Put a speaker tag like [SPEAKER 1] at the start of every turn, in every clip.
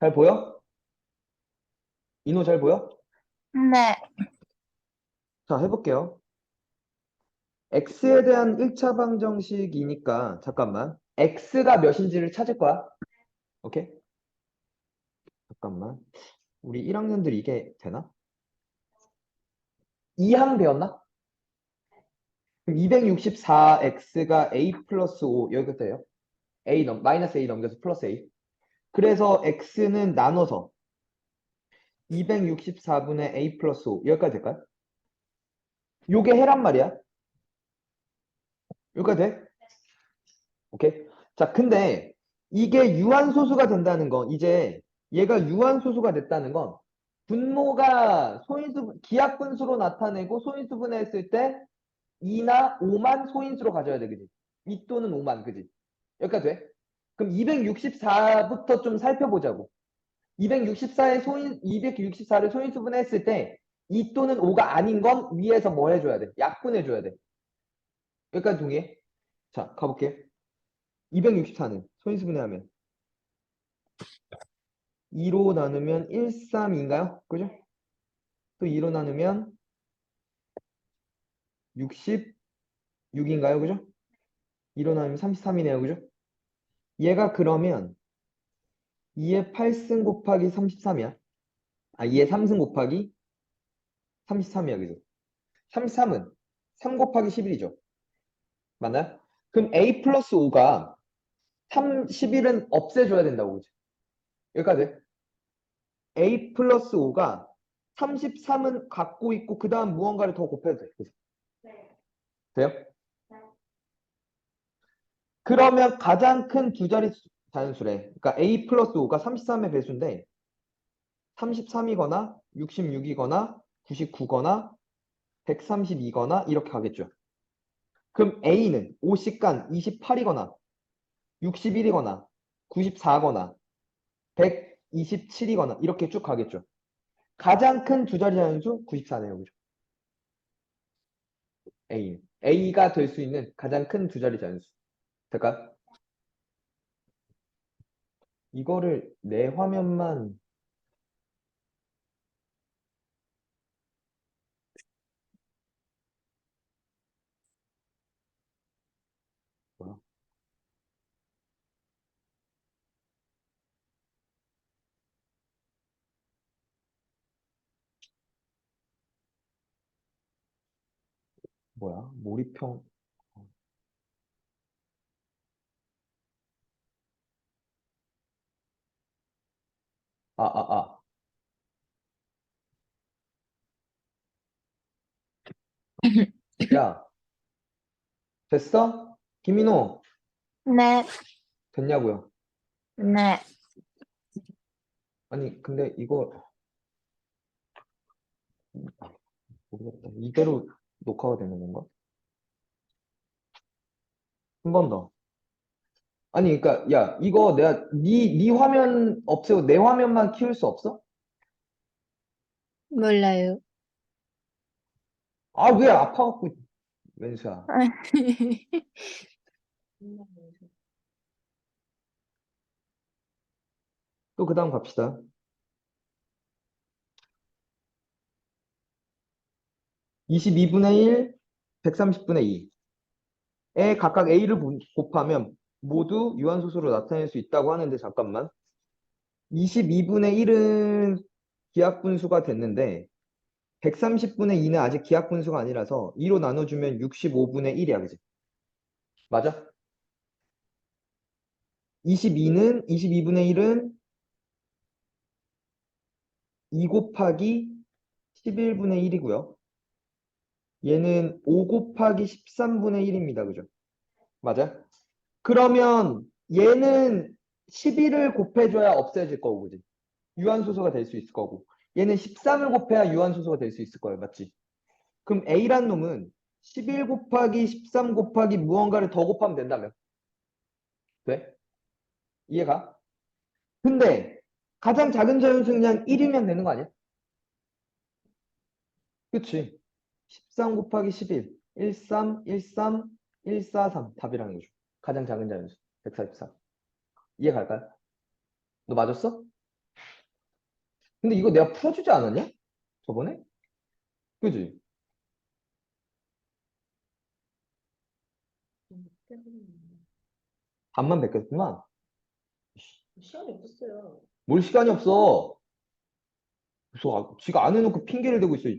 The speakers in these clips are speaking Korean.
[SPEAKER 1] 잘 보여? 인호 잘 보여?
[SPEAKER 2] 네.
[SPEAKER 1] 자, 해볼게요. x에 대한 1차 방정식이니까 잠깐만. x가 몇인지를 찾을 거야. 오케이? 잠깐만. 우리 1학년들 이게 되나? 2항 배웠나? 그럼 264x가 a 플러스 5 여기가 돼요. a 넘 마이너스 a 넘겨서 플러스 a. 그래서 x는 나눠서 264분의 a 플러스 5 여기까지 될까요? 요게 해란 말이야. 여기까지 돼? 오케이. 자, 근데 이게 유한소수가 된다는 건 이제 얘가 유한소수가 됐다는 건 분모가 소인수 기하분수로 나타내고 소인수 분해 했을 때 2나 5만 소인수로 가져야 돼, 그지? 2 또는 5만, 그지? 여기까지 돼? 그럼 264부터 좀 살펴보자고. 264의 소인 264를 소인수분해 했을 때 2 또는 5가 아닌 건 위에서 뭐 해줘야 돼? 약분해 줘야 돼. 여기까지 동의해? 자, 가볼게. 264는 소인수분해하면 2로 나누면 1, 3인가요? 그죠? 또 2로 나누면 66인가요? 그죠? 2로 나누면 33이네요. 그죠? 얘가 그러면 2의 8승 곱하기 33이야. 아, 2의 3승 곱하기 33이야. 그죠? 33은 3 곱하기 11이죠. 맞나요? 그럼 a 플러스 5가 3, 11은 없애줘야 된다고. 그죠? 여기까지. a 플러스 5가 33은 갖고 있고 그 다음 무언가를 더 곱해도 돼. 그죠? 돼요? 그러면 가장 큰 두 자리 수- 자연수래. 그러니까 a 플러스 5가 33의 배수인데 33이거나 66이거나 99거나 132거나 이렇게 가겠죠. 그럼 a는 50간 28이거나 61이거나 94거나 127이거나 이렇게 쭉 가겠죠. 가장 큰 두 자리 자연수 94네요. 그죠? A. A가 될 수 있는 가장 큰 두 자리 자연수. 될까? 이거를 내 화면만 뭐야? 뭐야? 몰입형 아, 아, 아. 야, 됐어? 김민호,
[SPEAKER 2] 네.
[SPEAKER 1] 됐냐고요?
[SPEAKER 2] 네.
[SPEAKER 1] 아니, 근데 이거 모르겠다. 이대로 녹화가 되는 건가? 한 번 더. 아니, 그러니까 야, 이거 내가 네, 네 화면 없애고 내 화면만 키울 수 없어?
[SPEAKER 2] 몰라요.
[SPEAKER 1] 아, 왜 아파갖고 왼수야. 또 그 다음 갑시다. (22분의 1) (130분의 2)에 각각 a를 분- 곱하면 모두 유한소수로 나타낼 수 있다고 하는데 잠깐만 22분의 1은 기하분수가 됐는데 130분의 2는 아직 기하분수가 아니라서 2로 나눠주면 65분의 1이야 그지? 맞아? 22는 22분의 1은 2 곱하기 11분의 1이고요. 얘는 5 곱하기 13분의 1입니다. 그죠? 맞아? 그러면 얘는 11을 곱해줘야 없어질 거고, 그지? 유한소수가 될 수 있을 거고. 얘는 13을 곱해야 유한소수가 될 수 있을 거예요. 맞지? 그럼 A란 놈은 11 곱하기 13 곱하기 무언가를 더 곱하면 된다며. 돼? 이해가? 근데 가장 작은 자연수 그냥 1이면 되는 거 아니야? 그치? 13 곱하기 11, 13, 13, 143 답이라는 거죠. 가장 작은 자연수 144. 이해 갈까요? 너 맞았어? 근데 이거 내가 풀어주지 않았냐? 저번에? 그지? 반만 베꼈구만.
[SPEAKER 3] 시간이 없었어요.
[SPEAKER 1] 뭘 시간이 없어. 그래서 아, 지가 안 해놓고 핑계를 대고 있어.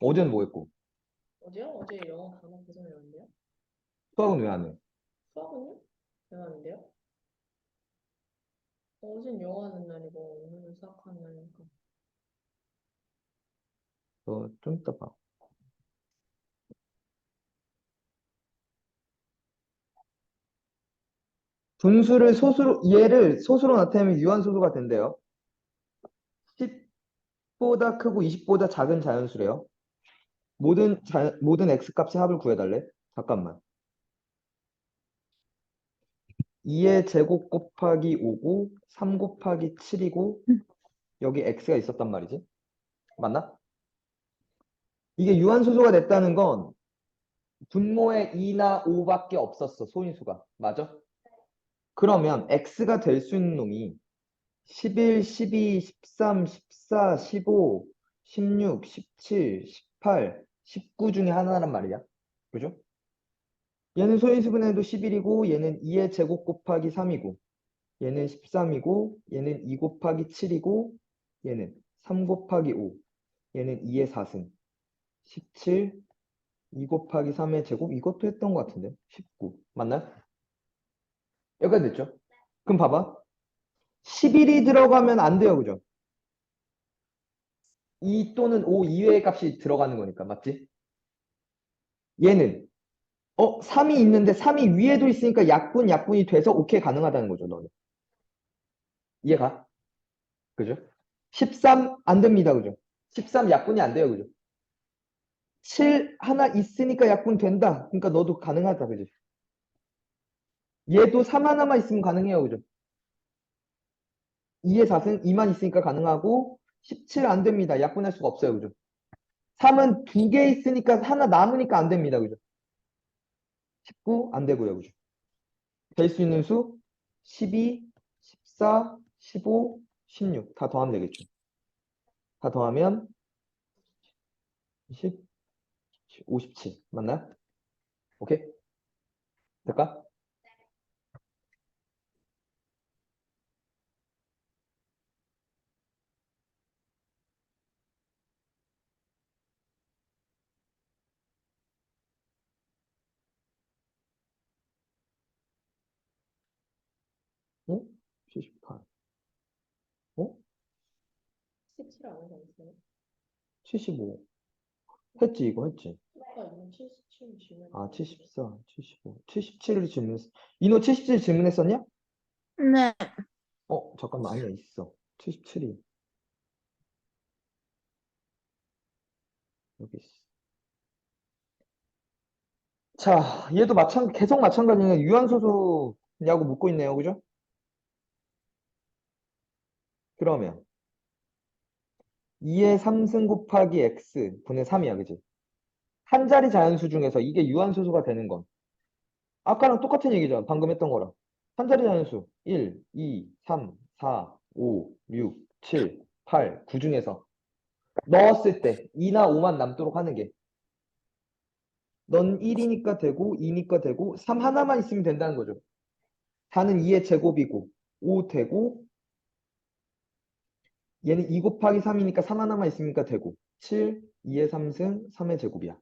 [SPEAKER 1] 어제는 뭐 했고?
[SPEAKER 3] 어제요? 어제 영어 단어 외웠는데요?
[SPEAKER 1] 수학은 왜 안 해?
[SPEAKER 3] 수학은요? 외웠는데요? 어젠 영어 하는 날이고 오늘은 수학하는 날이니까.
[SPEAKER 1] 어, 좀 이따 봐. 분수를 소수로, 얘를 소수로 나타내면 유한소수가 된대요. 10보다 크고 20보다 작은 자연수래요. 모든 자, 모든 x 값의 합을 구해달래. 잠깐만. 2의 제곱 곱하기 5고 3 곱하기 7이고 여기 x가 있었단 말이지. 맞나? 이게 유한소수가 됐다는 건 분모에 2나 5밖에 없었어. 소인수가. 맞아? 그러면 x가 될 수 있는 놈이 11, 12, 13, 14, 15, 16, 17, 18, 19 중에 하나란 말이야. 그죠? 얘는 소인수분 해도 11이고 얘는 2의 제곱 곱하기 3이고 얘는 13이고 얘는 2 곱하기 7이고 얘는 3 곱하기 5 얘는 2의 4승 17 2 곱하기 3의 제곱 이것도 했던 것 같은데 19 맞나요? 여기까지 됐죠? 그럼 봐봐 11이 들어가면 안 돼요 그죠? 2 또는 5 이외의 값이 들어가는 거니까 맞지? 얘는 어 3이 있는데 3이 위에도 있으니까 약분 약분이 돼서 오케이 가능하다는 거죠 너는 이해가? 그죠? 13 안 됩니다 그죠? 13 약분이 안 돼요 그죠? 7 하나 있으니까 약분 된다 그러니까 너도 가능하다 그죠? 얘도 3 하나만 있으면 가능해요 그죠? 2의 4승 2만 있으니까 가능하고 17 안 됩니다. 약분할 수가 없어요. 그죠? 3은 두 개 있으니까 하나 남으니까 안 됩니다. 그죠? 19 안 되고요. 그죠? 될 수 있는 수 12, 14, 15, 16 다 더하면 되겠죠. 다 더하면 20, 57 맞나요? 오케이? 될까? 어? 78 어?
[SPEAKER 3] 17안 해서 있어요?
[SPEAKER 1] 75 했지 이거 했지
[SPEAKER 3] 아까 이건 77 질문.
[SPEAKER 1] 아 74, 75 77을 질문했어 이노 77 질문했었냐?
[SPEAKER 2] 네.
[SPEAKER 1] 어 잠깐만 아니야 있어 77이 여기 있어 자 얘도 마찬 계속 마찬가지네 유한소수냐고 묻고 있네요 그죠? 그러면 2의 3승 곱하기 x 분의 3이야 그지? 한 자리 자연수 중에서 이게 유한소수가 되는 건 아까랑 똑같은 얘기잖아 방금 했던 거랑. 한 자리 자연수 1, 2, 3, 4, 5, 6, 7, 8, 9 중에서 넣었을 때 2나 5만 남도록 하는 게. 넌 1이니까 되고 2니까 되고 3 하나만 있으면 된다는 거죠. 4는 2의 제곱이고 5 되고 얘는 2 곱하기 3이니까 3 하나만 있으니까 되고 7, 2의 3승 3의 제곱이야.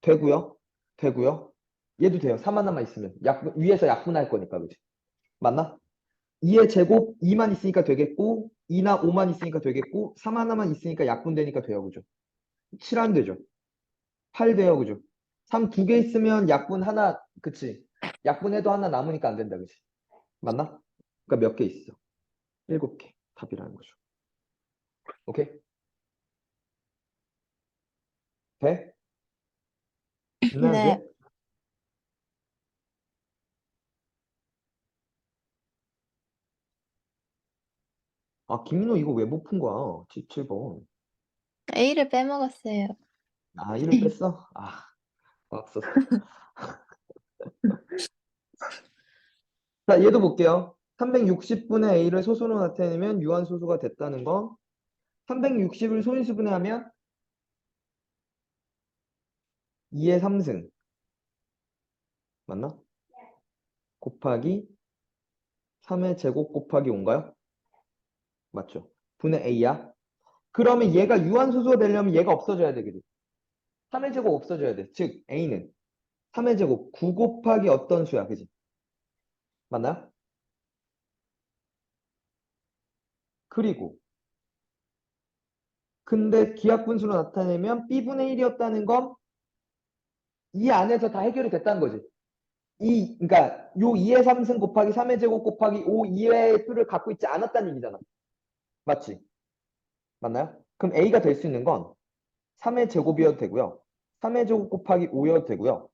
[SPEAKER 1] 되고요? 되고요? 얘도 돼요. 3 하나만 있으면. 약분, 위에서 약분할 거니까 그지? 맞나? 2의 제곱 2만 있으니까 되겠고 2나 5만 있으니까 되겠고 3 하나만 있으니까 약분되니까 돼요 그죠? 7안 되죠. 8 돼요 그죠? 3 두 개 있으면 약분 하나 그치? 약분해도 하나 남으니까 안 된다 그지? 맞나? 그러니까 몇 개 있어? 7개 답이라는 거죠 오케이? 돼?
[SPEAKER 2] 네.
[SPEAKER 1] 돼? 아, 김민호 이거 왜 못 푼 거야? 17번.
[SPEAKER 2] A를 빼먹었어요.
[SPEAKER 1] 아, 1을 뺐어? 아, 없었어. 자, 얘도 볼게요. 360분의 a를 소수로 나타내면 유한소수가 됐다는 건 360을 소인수분해 하면 2의 3승 맞나? 곱하기 3의 제곱 곱하기 5인가요? 맞죠? 분의 a야. 그러면 얘가 유한소수가 되려면 얘가 없어져야 돼, 그지? 3의 제곱 없어져야 돼. 즉, a는 3의 제곱 9 곱하기 어떤 수야, 그지? 맞나요? 그리고 근데 기하분수로 나타내면 b분의 1이었다는 건 이 안에서 다 해결이 됐다는 거지. 이, 그러니까 요 2의 3승 곱하기 3의 제곱 곱하기 5 이외의 수를 갖고 있지 않았다는 얘기잖아. 맞지? 맞나요? 그럼 a가 될 수 있는 건 3의 제곱이어도 되고요. 3의 제곱 곱하기 5여도 되고요.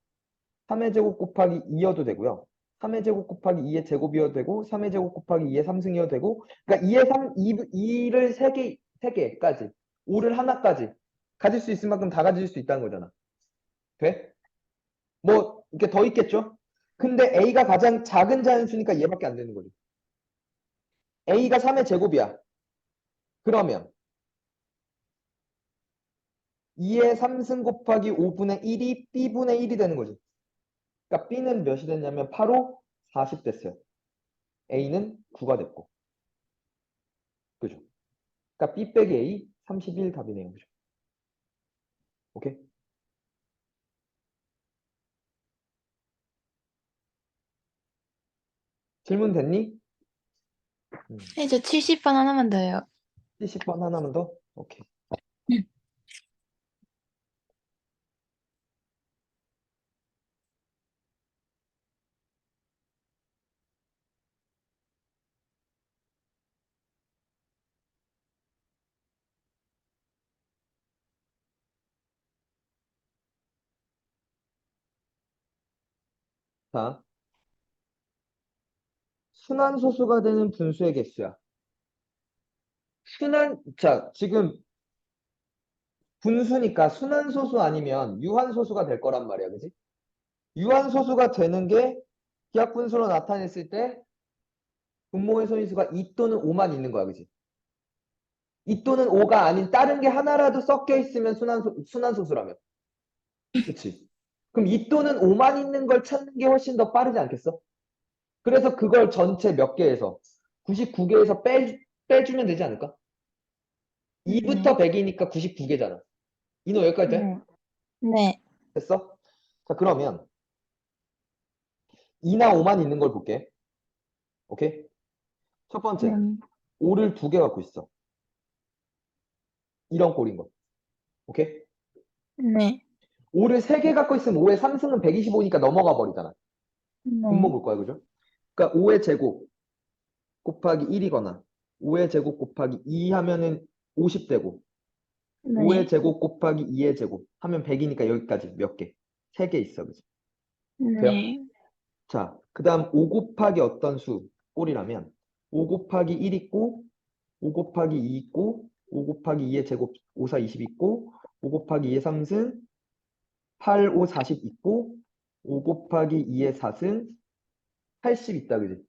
[SPEAKER 1] 3의 제곱 곱하기 2여도 되고요. 3의 제곱 곱하기 2의 제곱이어도 되고 3의 제곱 곱하기 2의 3승이어도 되고 그러니까 2의 3, 2, 를 3개, 3개까지 5를 하나까지 가질 수 있을 만큼 다 가질 수 있다는 거잖아. 돼? 뭐 이렇게 더 있겠죠? 근데 A가 가장 작은 자연수니까 얘밖에 안 되는 거지. A가 3의 제곱이야. 그러면 2의 3승 곱하기 5분의 1이 B분의 1이 되는 거지. 그러니까 B는 몇이 됐냐면 8호 40 됐어요. A는 9가 됐고. 그죠? 그러니까 B 빼기 A 31 답이네요. 그죠? 오케이? 질문 됐니?
[SPEAKER 2] 이제 70번 하나만 더요.
[SPEAKER 1] 70번 하나만 더? 오케이.
[SPEAKER 2] 응.
[SPEAKER 1] 자, 순환소수가 되는 분수의 개수야. 순환, 자, 지금 분수니까 순환소수 아니면 유한소수가 될 거란 말이야, 그지? 유한소수가 되는 게 기하분수로 나타냈을 때 분모의 소인수가 2 또는 5만 있는 거야, 그지? 2 또는 5가 아닌 다른 게 하나라도 섞여 있으면 순환소, 순환소수라면. 그치? 그럼 2 또는 5만 있는 걸 찾는 게 훨씬 더 빠르지 않겠어? 그래서 그걸 전체 몇 개에서 99개에서 빼, 빼주면 되지 않을까? 2부터 100이니까 99개잖아. 이노 여기까지 돼?
[SPEAKER 2] 네. 네.
[SPEAKER 1] 됐어? 자, 그러면 2나 5만 있는 걸 볼게. 오케이? 첫 번째,
[SPEAKER 2] 음,
[SPEAKER 1] 5를 두 개 갖고 있어. 이런 꼴인 거. 오케이?
[SPEAKER 2] 네.
[SPEAKER 1] 5를 세개 갖고 있으면 5의 3승은 125니까 넘어가 버리잖아. 분모
[SPEAKER 2] 네.
[SPEAKER 1] 볼 거야, 그죠? 그러니까 5의 제곱 곱하기 1이거나 5의 제곱 곱하기 2 하면은 50 되고 5의
[SPEAKER 2] 네.
[SPEAKER 1] 제곱 곱하기 2의 제곱 하면 100이니까 여기까지 몇 개? 3개 있어, 그지?
[SPEAKER 2] 네.
[SPEAKER 1] 자, 그 다음 5 곱하기 어떤 수 꼴이라면 5 곱하기 1 있고 5 곱하기 2 있고 5 곱하기 2의 제곱 5, 4, 20 있고 5 곱하기 2의 3승 8, 5, 40 있고 5 곱하기 2의 4승 80 있다, 그지?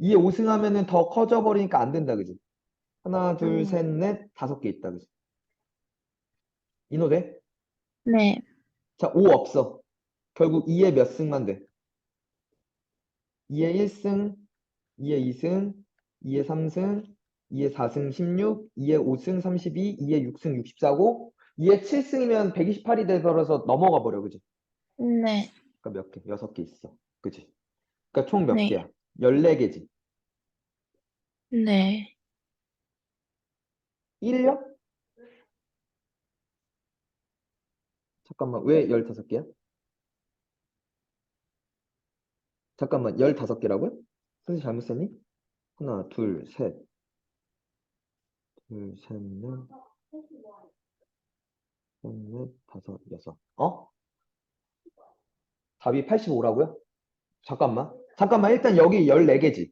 [SPEAKER 1] 2의 5승 하면은 더 커져 버리니까 안 된다, 그지? 하나, 둘,
[SPEAKER 2] 음.
[SPEAKER 1] 셋, 넷, 다섯 개 있다, 그지? 이노 돼?
[SPEAKER 2] 네.
[SPEAKER 1] 자, 5 없어. 결국 2의 몇 승만 돼? 2의 1승, 2의 2승, 2의 3승, 2의 4승 16, 2의 5승 32, 2의 6승 64고 2의 7승이면 128이 돼버려서 넘어가 버려, 그지?
[SPEAKER 2] 네.
[SPEAKER 1] 그러니까 몇 개? 6개 있어. 그지? 그러니까 총 몇
[SPEAKER 2] 네.
[SPEAKER 1] 개야? 14개지.
[SPEAKER 2] 네.
[SPEAKER 1] 1요? 잠깐만, 왜 15개야? 잠깐만, 15개라고요? 선생님 잘못 썼니? 하나, 둘, 셋. 둘, 셋, 넷. 다섯, 여섯. 어? 답이 85라고요? 잠깐만. 잠깐만, 일단 여기 14개지.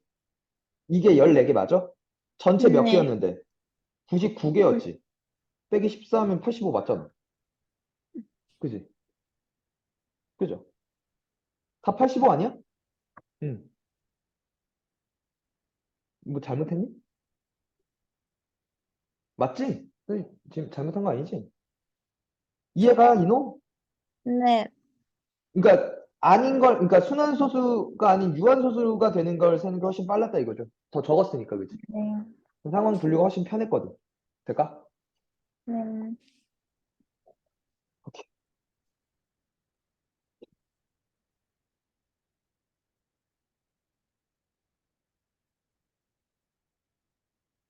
[SPEAKER 1] 이게 14개 맞아? 전체 몇
[SPEAKER 2] 네.
[SPEAKER 1] 개였는데? 99개였지. 빼기 14하면 85 맞잖아. 그지? 그죠? 다 85 아니야? 응. 뭐 잘못했니? 맞지? 너 지금 잘못한 거 아니지? 이해가 이노?
[SPEAKER 2] 네.
[SPEAKER 1] 그러니까 아닌 걸 그러니까 순환 소수가 아닌 유한 소수가 되는 걸 세는 게 훨씬 빨랐다 이거죠. 더 적었으니까 그지?
[SPEAKER 2] 네.
[SPEAKER 1] 상황 분류가 훨씬 편했거든. 될까?
[SPEAKER 2] 네.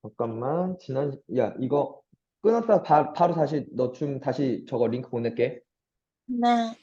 [SPEAKER 1] 잠깐만 지난 야 이거 끊었다 바, 바로 다시 너 좀 다시 저거 링크 보낼게.
[SPEAKER 2] 네.